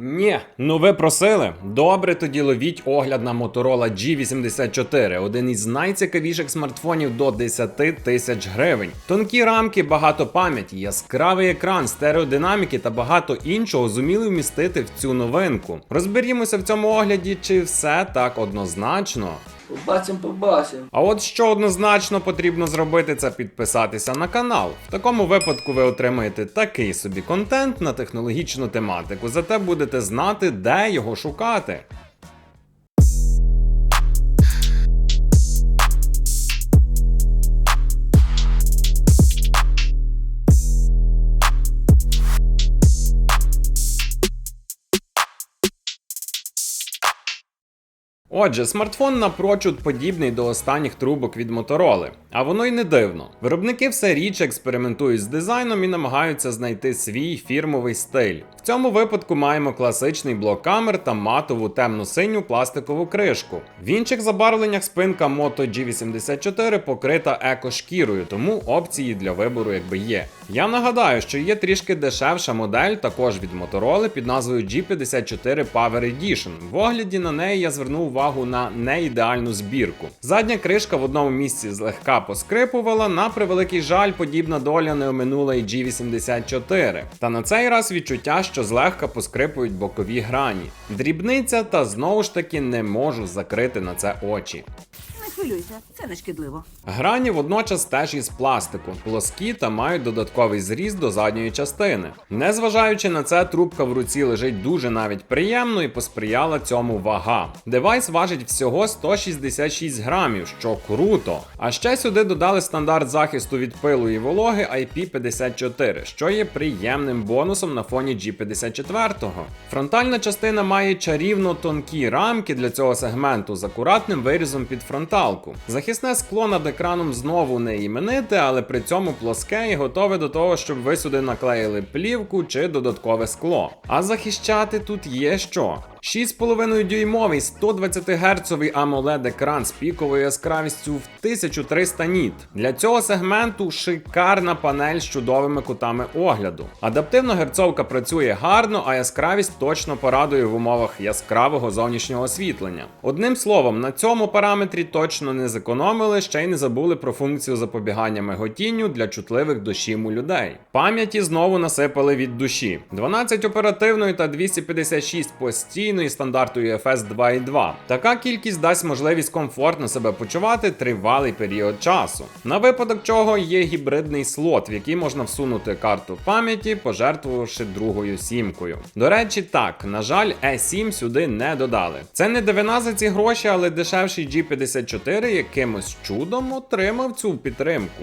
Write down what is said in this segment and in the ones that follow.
Ні, ну ви просили. Добре, тоді ловіть огляд на Motorola G84, один із найцікавіших смартфонів до 10 тисяч гривень. Тонкі рамки, багато пам'яті, яскравий екран, стереодинаміки та багато іншого зуміли вмістити в цю новинку. Розберімося в цьому огляді, чи все так однозначно. Побачим, побачим. А от що однозначно потрібно зробити, це підписатися на канал. В такому випадку ви отримаєте такий собі контент на технологічну тематику, зате будете знати, де його шукати. Отже, смартфон напрочуд подібний до останніх трубок від Motorola. А воно й не дивно. Виробники все рідше експериментують з дизайном і намагаються знайти свій фірмовий стиль. В цьому випадку маємо класичний блок камер та матову темно-синю пластикову кришку. В інших забарвленнях спинка Moto G84 покрита еко-шкірою, тому опції для вибору якби є. Я нагадаю, що є трішки дешевша модель, також від Motorola під назвою G54 Power Edition. В огляді на неї я звернув увагу на неідеальну збірку. Задня кришка в одному місці злегка поскрипувала. На превеликий жаль, подібна доля не оминула і G84. Та на цей раз відчуття, що злегка поскрипують бокові грані. Дрібниця, та знову ж таки не можу закрити на це очі. Хвилюйся, це не шкідливо. Грані водночас теж із пластику, плоскі та мають додатковий зріз до задньої частини. Незважаючи на це, трубка в руці лежить дуже навіть приємно і посприяла цьому вага. Девайс важить всього 166 грамів, що круто. А ще сюди додали стандарт захисту від пилу і вологи IP54, що є приємним бонусом на фоні G54. Фронтальна частина має чарівно тонкі рамки для цього сегменту з акуратним вирізом під фронталку. Захисне скло над екраном знову не імените, але при цьому плоске і готове до того, щоб ви сюди наклеїли плівку чи додаткове скло. А захищати тут є що. 6,5 дюймовий 120 герцовий amoled екран з піковою яскравістю в 1300 ніт. Для цього сегменту шикарна панель з чудовими кутами огляду. Адаптивна герцовка працює гарно, а яскравість точно порадує в умовах яскравого зовнішнього освітлення. Одним словом, на цьому параметрі точно не зекономили, ще й не забули про функцію запобігання миготінню для чутливих до шіму людей. Пам'яті знову насипали від душі: 12 оперативної та 256 постійної стандарту UFS 2.2. Така кількість дасть можливість комфортно себе почувати тривалий період часу. На випадок чого є гібридний слот, в який можна всунути карту пам'яті, пожертвувавши другою сімкою. До речі, так, на жаль, E7 сюди не додали. Це не дивина за ці гроші, але дешевший G54 якимось чудом отримав цю підтримку.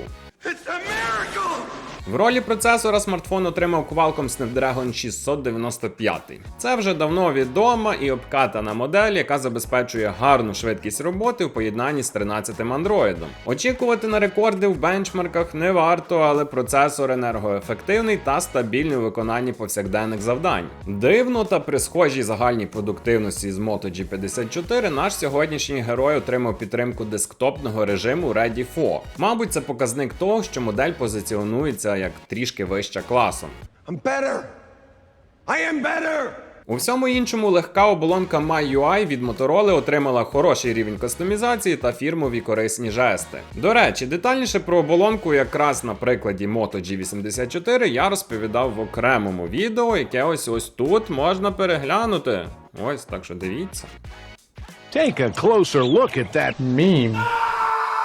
В ролі процесора смартфон отримав Qualcomm Snapdragon 695. Це вже давно відома і обкатана модель, яка забезпечує гарну швидкість роботи в поєднанні з 13-м Android. Очікувати на рекорди в бенчмарках не варто, але процесор енергоефективний та стабільний у виконанні повсякденних завдань. Дивно та при схожій загальній продуктивності з Moto G54 наш сьогоднішній герой отримав підтримку десктопного режиму Ready 4. Мабуть, це показник того, що модель позиціонується як трішки вища класом. I'm better. I am better. У всьому іншому легка оболонка MyUI від Motorola отримала хороший рівень кастомізації та фірмові корисні жести. До речі, детальніше про оболонку якраз на прикладі Moto G84 я розповідав в окремому відео, яке ось ось тут можна переглянути. Ось так що дивіться. Take a closer look at that meme.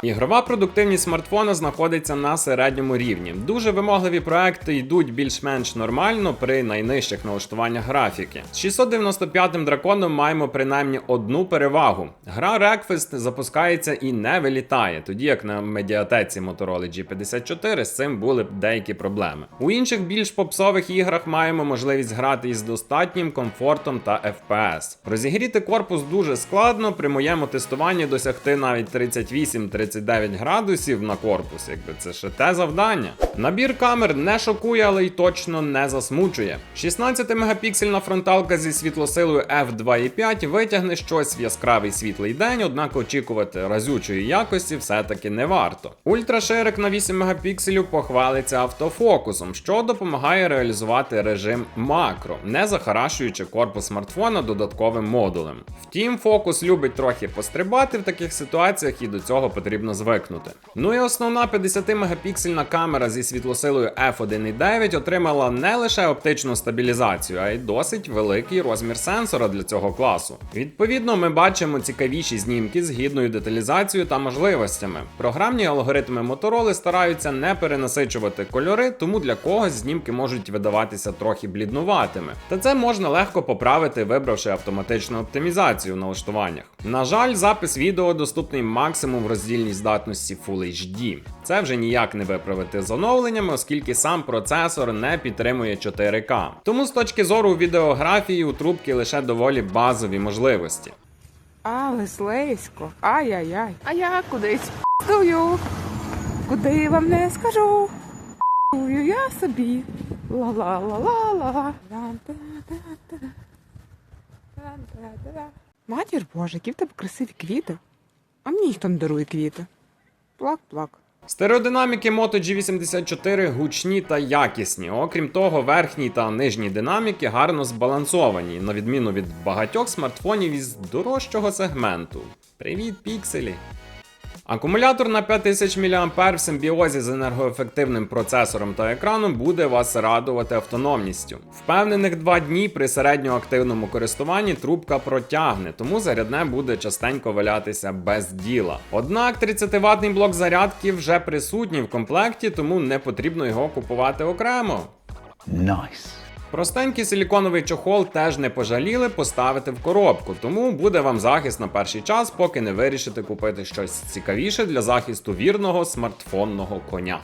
Ігрова продуктивність смартфона знаходиться на середньому рівні. Дуже вимогливі проекти йдуть більш-менш нормально при найнижчих налаштуваннях графіки. З 695-м драконом маємо принаймні одну перевагу. Гра Request запускається і не вилітає, тоді як на медіатеці Motorola G54 з цим були б деякі проблеми. У інших більш попсових іграх маємо можливість грати із достатнім комфортом та FPS. Розігріти корпус дуже складно, при моєму тестуванні досягти навіть 38-39 39 градусів на корпус, якби це ще те завдання. Набір камер не шокує, але й точно не засмучує. 16-мегапіксельна фронталка зі світлосилою f2.5 витягне щось в яскравий світлий день, однак очікувати разючої якості все-таки не варто. Ультраширик на 8 мегапікселів похвалиться автофокусом, що допомагає реалізувати режим макро, не захарашуючи корпус смартфона додатковим модулем. Втім, фокус любить трохи пострибати в таких ситуаціях і до цього потрібно звикнути. Ну і основна 50-мегапіксельна камера зі світлосилою f1.9 отримала не лише оптичну стабілізацію, а й досить великий розмір сенсора для цього класу. Відповідно, ми бачимо цікавіші знімки з гідною деталізацією та можливостями. Програмні алгоритми Motorola стараються не перенасичувати кольори, тому для когось знімки можуть видаватися трохи бліднуватими. Та це можна легко поправити, вибравши автоматичну оптимізацію в налаштуваннях. На жаль, запис відео доступний максимум в роздільній здатності Full HD. Це вже ніяк не виправити з оновленнями, оскільки сам процесор не підтримує 4К. Тому з точки зору відеографії у трубки лише доволі базові можливості. Але слизько. Ай-яй-яй. А я кудись стою. Куди вам не скажу. Стою я собі. Ла-ла-ла-ла-ла. Матір Боже, які в тебе красиві квіти. А мені ніхто не дарує квіти. Плак-плак. Стереодинаміки Moto G84 гучні та якісні. Окрім того, верхні та нижні динаміки гарно збалансовані, на відміну від багатьох смартфонів із дорожчого сегменту. Привіт, пікселі! Акумулятор на 5000 мАh в симбіозі з енергоефективним процесором та екраном буде вас радувати автономністю. Впевнених два дні при середньоактивному користуванні трубка протягне, тому зарядне буде частенько валятися без діла. Однак 30-ваттний блок зарядки вже присутній в комплекті, тому не потрібно його купувати окремо. Nice. Простенький силіконовий чохол теж не пожаліли поставити в коробку, тому буде вам захист на перший час, поки не вирішите купити щось цікавіше для захисту вірного смартфонного коня.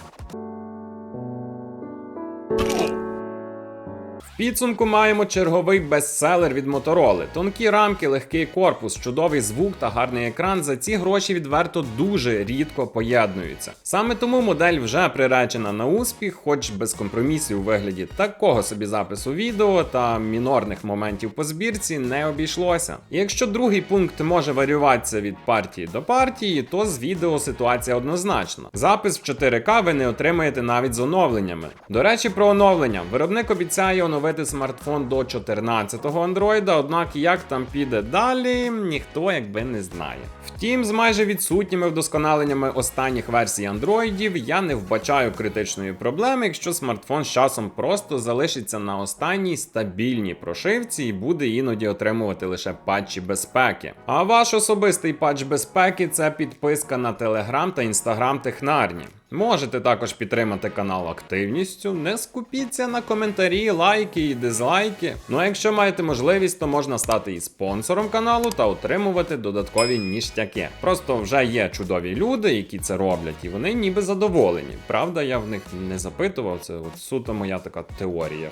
Підсумку маємо черговий бестселер від Motorola. Тонкі рамки, легкий корпус, чудовий звук та гарний екран за ці гроші відверто дуже рідко поєднуються. Саме тому модель вже приречена на успіх, хоч без компромісів у вигляді такого собі запису відео та мінорних моментів по збірці не обійшлося. Якщо другий пункт може варіюватися від партії до партії, то з відео ситуація однозначна. Запис в 4К ви не отримаєте навіть з оновленнями. До речі, про оновлення. Виробник обіцяє оновити смартфон до 14-го андроїда, однак як там піде далі, ніхто якби не знає. Втім, з майже відсутніми вдосконаленнями останніх версій андроїдів я не вбачаю критичної проблеми, якщо смартфон з часом просто залишиться на останній стабільній прошивці і буде іноді отримувати лише патчі безпеки. А ваш особистий патч безпеки це підписка на Telegram та Instagram Технарні. Можете також підтримати канал активністю, не скупіться на коментарі, лайки і дизлайки. Ну а якщо маєте можливість, то можна стати і спонсором каналу та отримувати додаткові ніштяки. Просто вже є чудові люди, які це роблять, і вони ніби задоволені. Правда, я в них не запитував, це от суто моя така теорія.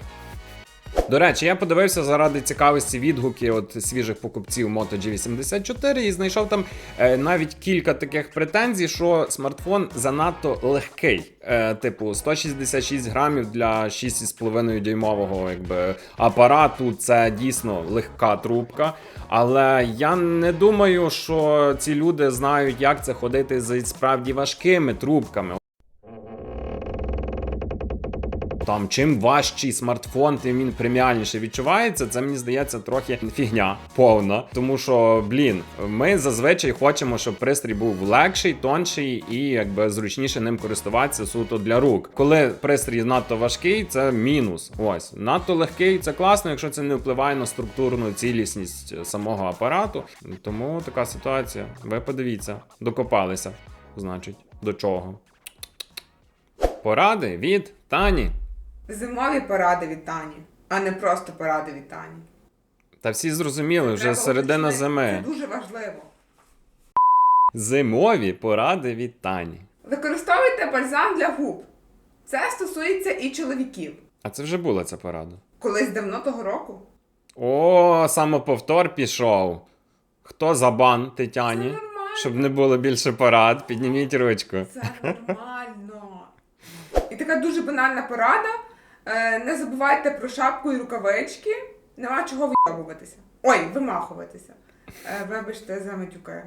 До речі, я подивився заради цікавості відгуки от свіжих покупців Moto G84 і знайшов там е, навіть кілька таких претензій, що смартфон занадто легкий. Е, типу, 166 грамів для 6,5 дюймового якби, апарату це дійсно легка трубка. Але я не думаю, що ці люди знають, як це ходити з справді важкими трубками. Там чим важчий смартфон, тим він преміальніше відчувається. Це мені здається трохи фігня повна. Тому що, блін, ми зазвичай хочемо, щоб пристрій був легший, тонший і якби зручніше ним користуватися суто для рук. Коли пристрій надто важкий, це мінус. Ось надто легкий, це класно, якщо це не впливає на структурну цілісність самого апарату. Тому така ситуація. Ви подивіться, докопалися. Значить, до чого? Поради від Тані. Зимові поради від Тані, а не просто поради від Тані. Та всі зрозуміли, вже Треба середина уточнити. зими. Це дуже важливо. Зимові поради від Тані. Використовуйте бальзам для губ. Це стосується і чоловіків. А це вже була ця порада. Колись давно того року. О, самоповтор пішов. Хто за бан Це Тетяні? нормально, Щоб не було більше порад, підніміть ручку. Це нормально. І така дуже банальна порада. Е, Не забувайте про шапку і рукавички. Нема чого вийобуватися. Ой, вимахуватися. Е, Вибачте за матюки.